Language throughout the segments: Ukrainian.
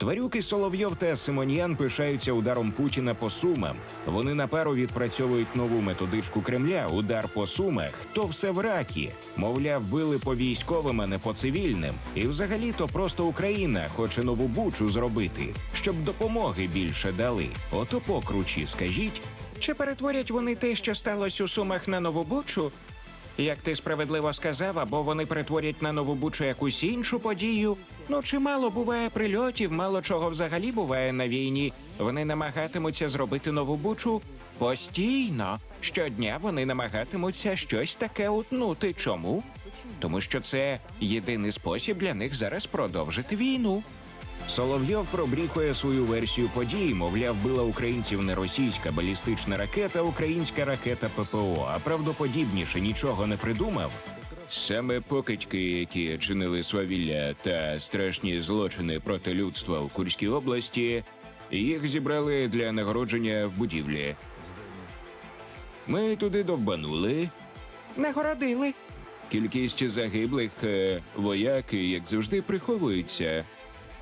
Тварюки Соловйов та Симоньян пишаються ударом Путіна по сумам. Вони на пару відпрацьовують нову методичку Кремля удар по сумах. То все в ракі. Мовляв, били по військовим, а не по цивільним. І взагалі то просто Україна хоче нову бучу зробити, щоб допомоги більше дали. Ото покручі, скажіть. Чи перетворять вони те, що сталося у сумах на нову бучу? Як ти справедливо сказав, або вони перетворять на нову бучу якусь іншу подію. Ну чимало буває прильотів, мало чого взагалі буває на війні. Вони намагатимуться зробити нову бучу постійно. Щодня вони намагатимуться щось таке утнути. Чому? Тому що це єдиний спосіб для них зараз продовжити війну. Соловйов пробріхує свою версію подій, мовляв, била українців не російська балістична ракета, а українська ракета ППО. А правдоподібніше нічого не придумав. Саме покидьки, які чинили свавілля та страшні злочини проти людства в Курській області, їх зібрали для нагородження в будівлі. Ми туди довбанули. Нагородили. Кількість загиблих е, вояки, як завжди, приховується.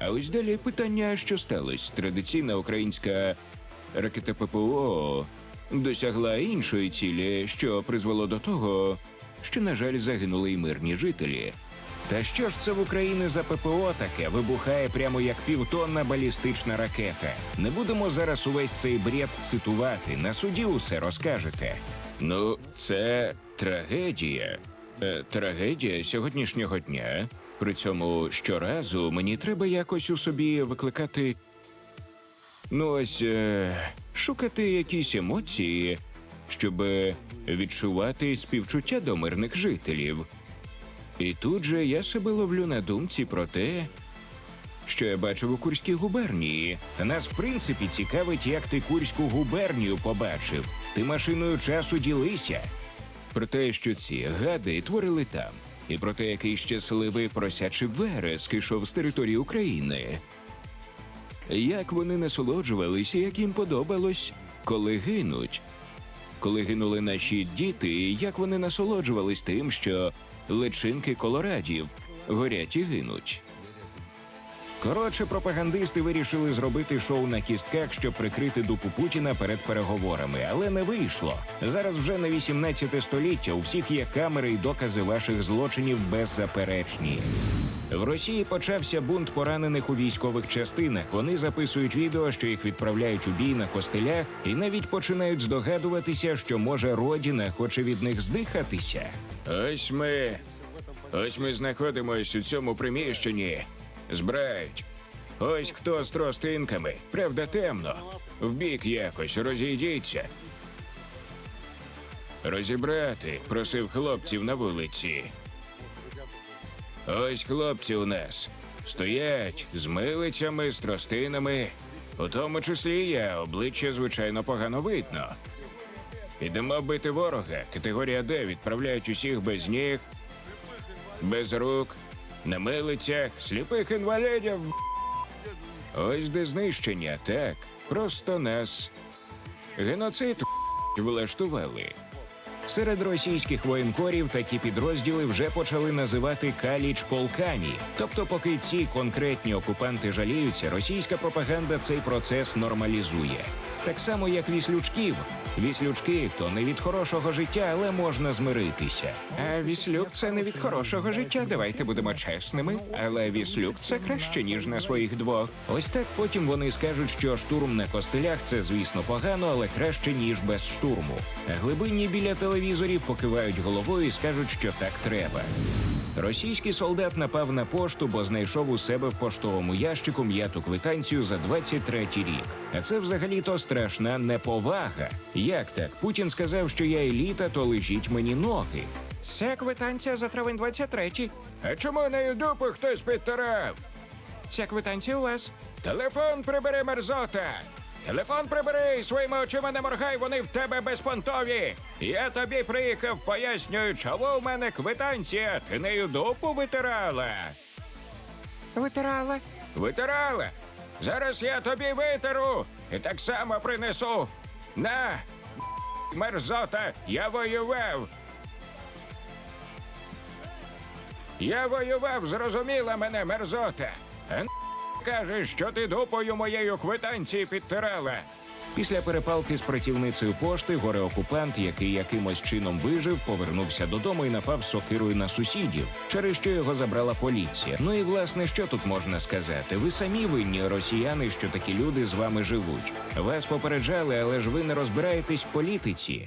А ось далі питання, що сталося. Традиційна українська ракета ППО досягла іншої цілі, що призвело до того, що, на жаль, загинули й мирні жителі. Та що ж це в Україні за ППО таке вибухає прямо як півтонна балістична ракета? Не будемо зараз увесь цей бред цитувати. На суді усе розкажете. Ну, це трагедія. Е, трагедія сьогоднішнього дня. При цьому щоразу мені треба якось у собі викликати. Ну, ось е, шукати якісь емоції, щоб відчувати співчуття до мирних жителів. І тут же я себе ловлю на думці про те, що я бачив у Курській губернії. Нас, в принципі, цікавить, як ти Курську губернію побачив. Ти машиною часу ділися. Про те, що ці гади творили там, і про те, який щасливий просячий вереск ішов з території України. Як вони насолоджувалися, як їм подобалось, коли гинуть. Коли гинули наші діти, як вони насолоджувались тим, що личинки колорадів горять і гинуть. Коротше, пропагандисти вирішили зробити шоу на кістках, щоб прикрити дупу Путіна перед переговорами, але не вийшло. Зараз вже на 18 століття у всіх є камери і докази ваших злочинів беззаперечні. В Росії почався бунт поранених у військових частинах. Вони записують відео, що їх відправляють у бій на костелях, і навіть починають здогадуватися, що може Родіна хоче від них здихатися. Ось ми. Ось ми знаходимось у цьому приміщенні. Збирають. Ось хто з тростинками. Правда, темно. Вбік якось розійдіться. Розібрати, просив хлопців на вулиці. Ось хлопці у нас стоять з милицями, з тростинами. У тому числі я обличчя, звичайно, погано видно. Ідемо бити ворога. Категорія Д відправляють усіх без ніг, без рук, на милицях, сліпих інвалідів. Ось де знищення, так. Просто нас. Геноцид влаштували. Серед російських воєнкорів такі підрозділи вже почали називати каліч полкані. Тобто, поки ці конкретні окупанти жаліються, російська пропаганда цей процес нормалізує. Так само, як віслючків. Віслючки то не від хорошого життя, але можна змиритися. А віслюк це не від хорошого життя. Давайте будемо чесними. Але віслюк це краще ніж на своїх двох. Ось так потім вони скажуть, що штурм на костелях це звісно погано, але краще ніж без штурму. Глибинні біля телевізорів покивають головою і скажуть, що так треба. Російський солдат напав на пошту, бо знайшов у себе в поштовому ящику м'яту квитанцію за 23-й рік. А це взагалі-то страшна неповага. Як так? Путін сказав, що я еліта, то лежіть мені ноги. Це квитанція за травень 23-й. А чому нею дупу хтось підтирав? Ця квитанція у вас. Телефон прибери, мерзота! Телефон прибери, своїми очима не моргай, вони в тебе безпонтові. Я тобі приїхав, пояснюю, чому в мене квитанція, ти нею дупу витирала. Витирала? Витирала. Зараз я тобі витеру і так само принесу. На, мерзота, я воював. Я воював, зрозуміла мене, мерзота. А Кажеш, що ти дупою моєю квитанції підтирала. Після перепалки з працівницею пошти горе-окупант, який якимось чином вижив, повернувся додому і напав сокирою на сусідів, через що його забрала поліція. Ну і власне, що тут можна сказати? Ви самі винні росіяни, що такі люди з вами живуть. Вас попереджали, але ж ви не розбираєтесь в політиці.